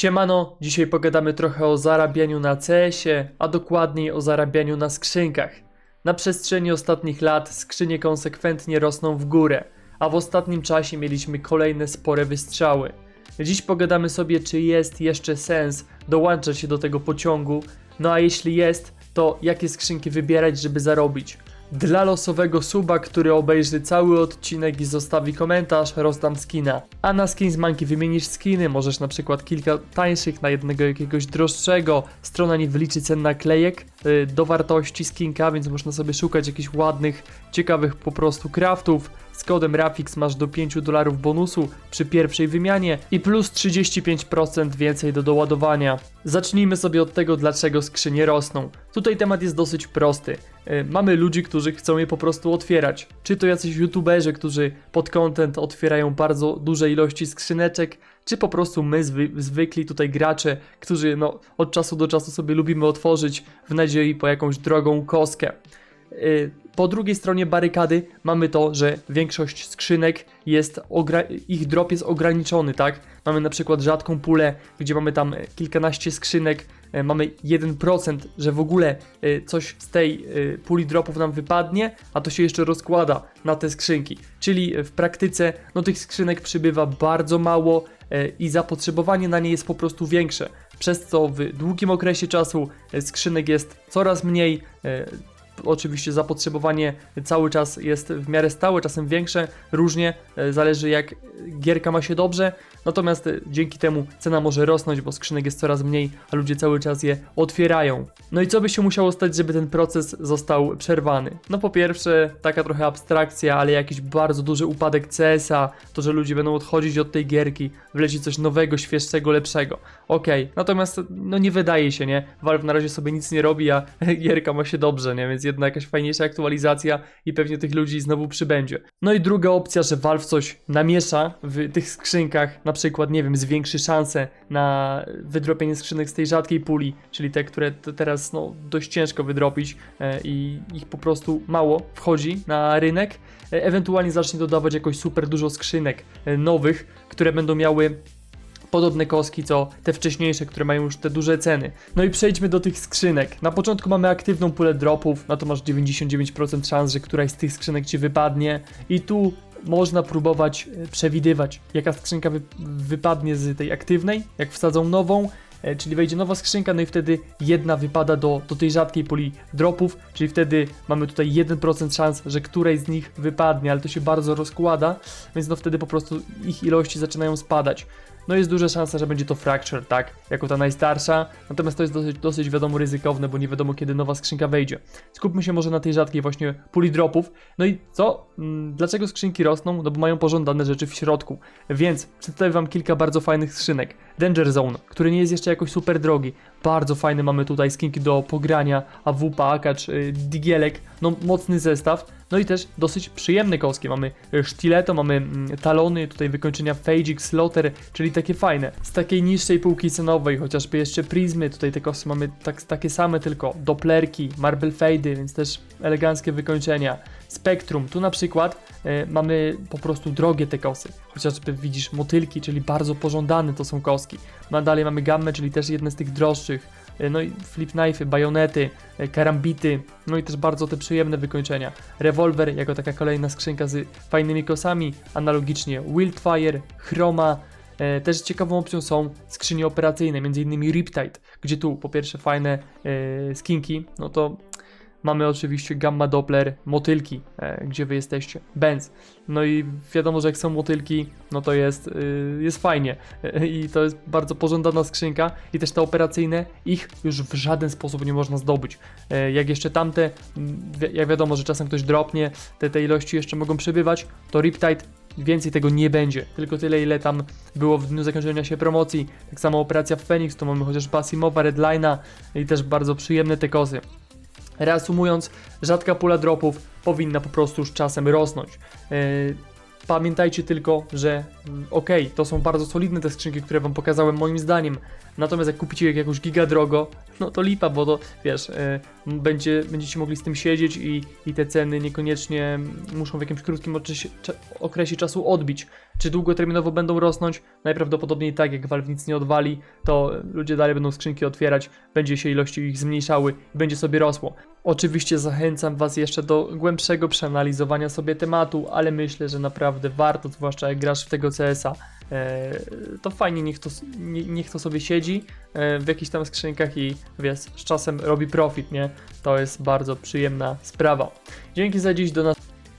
Siemano, dzisiaj pogadamy trochę o zarabianiu na CS-ie, a dokładniej o zarabianiu na skrzynkach. Na przestrzeni ostatnich lat skrzynie konsekwentnie rosną w górę, a w ostatnim czasie mieliśmy kolejne spore wystrzały. Dziś pogadamy sobie, czy jest jeszcze sens dołączać się do tego pociągu, no a jeśli jest, to jakie skrzynki wybierać, żeby zarobić. Dla losowego suba, który obejrzy cały odcinek i zostawi komentarz, rozdam skina. A na Skins Monkey wymienisz skiny, możesz na przykład kilka tańszych na jednego jakiegoś droższego. Strona nie wyliczy cen naklejek y, do wartości skinka, więc można sobie szukać jakichś ładnych, ciekawych po prostu craftów. Z kodem Rafix masz do 5 dolarów bonusu przy pierwszej wymianie i plus 35% więcej do doładowania. Zacznijmy sobie od tego, dlaczego skrzynie rosną. Tutaj temat jest dosyć prosty. Y, Mamy ludzi, którzy chcą je po prostu otwierać. Czy to jacyś youtuberzy, którzy pod content otwierają bardzo duże ilości skrzyneczek, czy po prostu my, zwy, zwykli tutaj gracze, którzy no, od czasu do czasu sobie lubimy otworzyć w nadziei po jakąś drogą kostkę. Y, Po drugiej stronie barykady mamy to, że większość skrzynek jest, ich drop jest ograniczony, tak? Mamy na przykład rzadką pulę, gdzie mamy tam e, kilkanaście skrzynek, e, mamy 1%, że w ogóle e, coś z tej puli dropów nam wypadnie, a to się jeszcze rozkłada na te skrzynki. Czyli w praktyce no tych skrzynek przybywa bardzo mało i zapotrzebowanie na nie jest po prostu większe. Przez co w długim okresie czasu skrzynek jest coraz mniej, Oczywiście zapotrzebowanie cały czas jest w miarę stałe, czasem większe, różnie, e, zależy jak gierka ma się dobrze, natomiast e, dzięki temu cena może rosnąć, bo skrzynek jest coraz mniej, a ludzie cały czas je otwierają. No i co by się musiało stać, żeby ten proces został przerwany? No po pierwsze, taka trochę abstrakcja, ale jakiś bardzo duży upadek CS-a, to, że ludzie będą odchodzić od tej gierki, wleci coś nowego, świeższego, lepszego. Okej, natomiast no nie wydaje się, nie? Valve na razie sobie nic nie robi, a gierka ma się dobrze, nie? Więc jedna jakaś fajniejsza aktualizacja i pewnie tych ludzi znowu przybędzie. No i druga opcja, że Valve coś namiesza w tych skrzynkach, na przykład, nie wiem, zwiększy szanse na wydropienie skrzynek z tej rzadkiej puli, czyli te, które teraz no dość ciężko wydropić e, i ich po prostu mało wchodzi na rynek. E, ewentualnie zacznie dodawać jakoś super dużo skrzynek e, nowych, które będą miały podobne kostki co te wcześniejsze, które mają już te duże ceny. No i przejdźmy do tych skrzynek. Na początku mamy aktywną pulę dropów, no to masz 99% szans, że któraś z tych skrzynek ci wypadnie i tu można próbować e, przewidywać, jaka skrzynka wy wypadnie z tej aktywnej, jak wsadzą nową, e, czyli wejdzie nowa skrzynka, no i wtedy jedna wypada do, do tej rzadkiej puli dropów, czyli wtedy mamy tutaj 1% szans, że której z nich wypadnie, ale to się bardzo rozkłada, więc no wtedy po prostu ich ilości zaczynają spadać. No jest duża szansa, że będzie to Fracture, tak, jako ta najstarsza, natomiast to jest dosyć, dosyć wiadomo ryzykowne, bo nie wiadomo kiedy nowa skrzynka wejdzie. Skupmy się może na tej rzadkiej właśnie puli dropów. No i co? Mm, Dlaczego skrzynki rosną? No bo mają pożądane rzeczy w środku. Więc przedstawię wam kilka bardzo fajnych skrzynek. Danger Zone, który nie jest jeszcze jakoś super drogi. Bardzo fajny mamy tutaj skinki do pogrania, AWP, akacz, y, digielek, no mocny zestaw. No i też dosyć przyjemne kostki. Mamy y, sztyleto, mamy mm, talony, tutaj wykończenia Fagic, Slaughter, czyli takie fajne. Z takiej niższej półki cenowej, chociażby jeszcze Prismy, tutaj te kosty mamy tak, takie same tylko. Dopplerki, Marble Fade, więc też eleganckie wykończenia. Spectrum, tu na przykład mamy po prostu drogie te kosy. Chociażby widzisz motylki, czyli bardzo pożądane to są koski. No, dalej mamy gammę, czyli też jedne z tych droższych. E, No i flip knife'y, bajonety, e, karambity, no i też bardzo te przyjemne wykończenia. Rewolwer jako taka kolejna skrzynka z fajnymi kosami, analogicznie Wildfire, Chroma, E, Też ciekawą opcją są skrzynie operacyjne, m.in. Riptide, gdzie tu po pierwsze fajne e, skinki, no to mamy oczywiście Gamma Doppler, motylki, e, gdzie wy jesteście, Benz. No i wiadomo, że jak są motylki, no to jest, y, jest fajnie E, i to jest bardzo pożądana skrzynka i też te operacyjne, ich już w żaden sposób nie można zdobyć. E, Jak jeszcze tamte, wi- jak wiadomo, że czasem ktoś dropnie, te, te ilości jeszcze mogą przebywać, to Riptide Więcej tego nie będzie, tylko tyle ile tam było w dniu zakończenia się promocji. Tak samo operacja w Phoenix, to mamy chociaż Basimowa, Redline'a i też bardzo przyjemne te kosy. Reasumując, rzadka pula dropów powinna po prostu już czasem rosnąć. Yy, Pamiętajcie tylko, że mm, okej, to są bardzo solidne te skrzynki, które wam pokazałem moim zdaniem. Natomiast jak kupicie jakąś giga drogo, no to lipa, bo to wiesz, yy, będzie, będziecie mogli z tym siedzieć i, i te ceny niekoniecznie muszą w jakimś krótkim okresie, cza- okresie czasu odbić. Czy długoterminowo będą rosnąć? Najprawdopodobniej tak, jak Valve nic nie odwali, to ludzie dalej będą skrzynki otwierać, będzie się ilości ich zmniejszały i będzie sobie rosło. Oczywiście zachęcam Was jeszcze do głębszego przeanalizowania sobie tematu, ale myślę, że naprawdę warto, zwłaszcza jak grasz w tego CS-a, to fajnie niech to, nie- niech to sobie siedzi e, w jakichś tam skrzynkach i wiesz, z czasem robi profit, nie? To jest bardzo przyjemna sprawa. Dzięki za dziś, do nas.